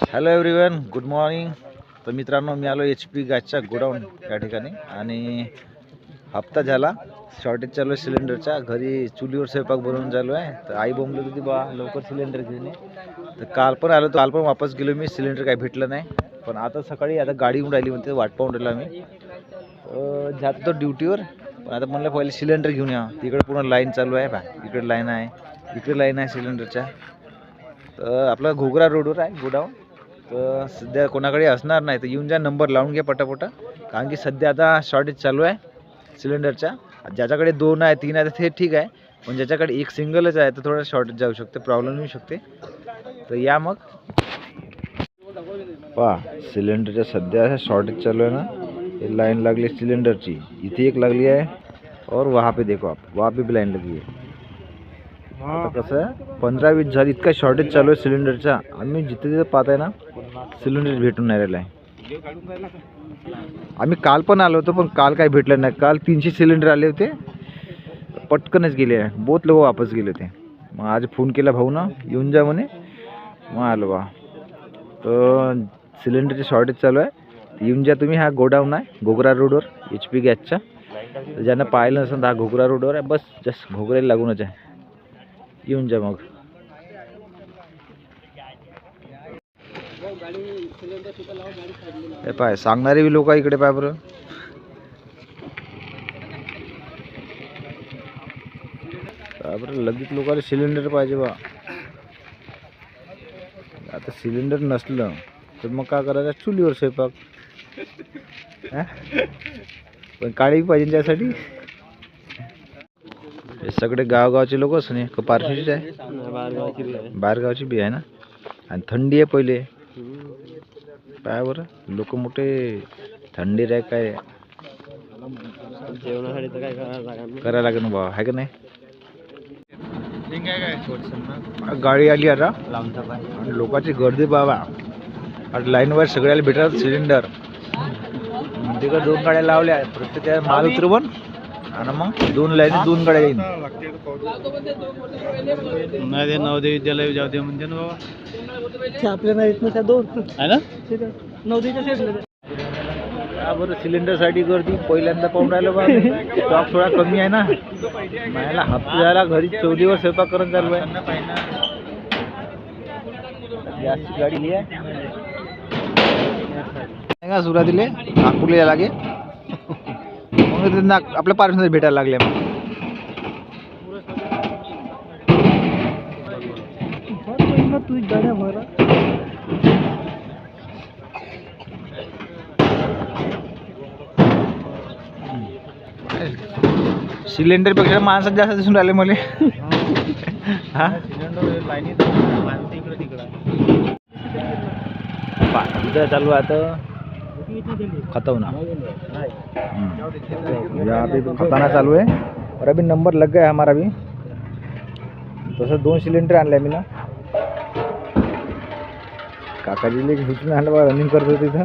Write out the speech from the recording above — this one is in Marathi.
हॅलो एव्हरीवन गुड मॉर्निंग तर मित्रांनो मी आलो एच पी गॅसच्या गोडाऊन या ठिकाणी आणि हप्ता झाला. शॉर्टेज चालू आहे सिलेंडरच्या घरी चुलीवर स्वयंपाक बनवून चालू आहे. तर आई बोंबली होती बा लवकर सिलेंडर घेऊन तर काल पण आलो तर काल पण वापस गेलो मी. सिलेंडर काही भेटलं नाही. पण आता सकाळी आता गाडी येऊन राहिली म्हणते वाट पाहून राहिला मी तर जातो तो ड्युटीवर पण आता म्हणलं पहिले सिलेंडर घेऊन या. तिकडे पूर्ण लाईन चालू आहे बा. इकडे लाईन आहे. इकडे लाईन आहे सिलेंडरच्या तर आपला घोगरा रोडवर आहे गोडाऊन. तर येऊन जा, नंबर लावून घ्या पटापटा. कारण की सध्या आता शॉर्टेज चालू आहे सिलेंडरच्या ज्याच्याकडे दोन आहे, तीन तर ते ठीक आहे. पण ज्याच्याकडे एक सिंगलच आहे, तर थोडं शॉर्टेज जाऊ शकते प्रॉब्लेम येऊ शकते. तर या मग. पहा सिलेंडरच्या सध्या शॉर्टेज चालू आहे ना. हे लाईन लागली आहे सिलेंडरची इथे एक लागली आहे. और वहाँ पे देखो आप. वहाँ पे भी लाइन लगी आहे आता कसं आहे पंधरा वीस झाली इतका शॉर्टेज चालू आहे सिलेंडरचा आम्ही जिथे जिथे पाहत आहे ना सिलेंडर भेटून नाही राहिला आहे आम्ही काल पण आलो होतो पण काल काही भेटलं नाही. काल तीनशे सिलेंडर आले होते पटकनच गेले. आहे बहुत लोक वापस गेले होते. मग आज फोन केला भाऊ ना येऊन जा म्हणे. मग आलो बा. तर सिलेंडरचे शॉर्टेज चालू आहे. येऊन जा तुम्ही हा गोडाऊन आहे घोगरा रोडवर एच पी गॅसचा ज्यांना पाहिलं नसेल तर हा घोगरा रोडवर आहे. बस जस्ट घोगऱ्याला लागूनच आहे. येऊन जा मग. पाय सांगणारे बी लोक इकडे पाय बरं. काय बरं लगेच लोकांना सिलेंडर पाहिजे बा. आता सिलेंडर नसलं तर मग काय करायचं? चुलीवर स्वयंपाक. पण काळी पाहिजे त्यासाठी? हे सगळे गावगावचे लोक असं नाही का पारशीचे आहे? बाहेरगावची बी आहे. ना? आणि थंडी आहे पहिले. काय बरं? लोक मोठे थंडी राह काय? जेवणासाठी तर काय करायला लागेल ना बाबा आहे का नाही? गाडी आली आता. आणि लोकांची गर्दी बाबा. आता लाईनवर सगळ्याला भेटतात सिलेंडर. तिकडे दोन गाड्या लावल्या प्रत्येक माल उतरवून आणि मग दोन लाईन दोन गाड्या येईन. नाही ते नवोदय विद्यालय जाऊ दे म्हणते ना बाबा. आपल्या नाहीत ना त्या दोन. आहे ना? नवदीच्या सेटला का बरं सिलेंडरसाठी गर्दी. पहिल्यांदा पाहून राहिलो बा स्टॉक थोडा कमी आहे ना. मला हप्ता झाला घरी चौलीवर स्वयंपाक करत चालू आहे गॅसची गाडी ही आहे नाही का सुरुवातीले? नागपूरला यायला लागे? नाग आपल्या पार्सनच भेटायला लागले तू गाड्या भरा सिलेंडरपेक्षा माणसात जास्त दिसून राहिले मला. हा? इधर चालू आता. खतवना. यहाँ पे खताना चालू है और अभी नंबर लग गया हमारा भी तसं दोन सिलेंडर आणले मी ना। काकाजीले घेऊन आणलं रनिंग करत तिथं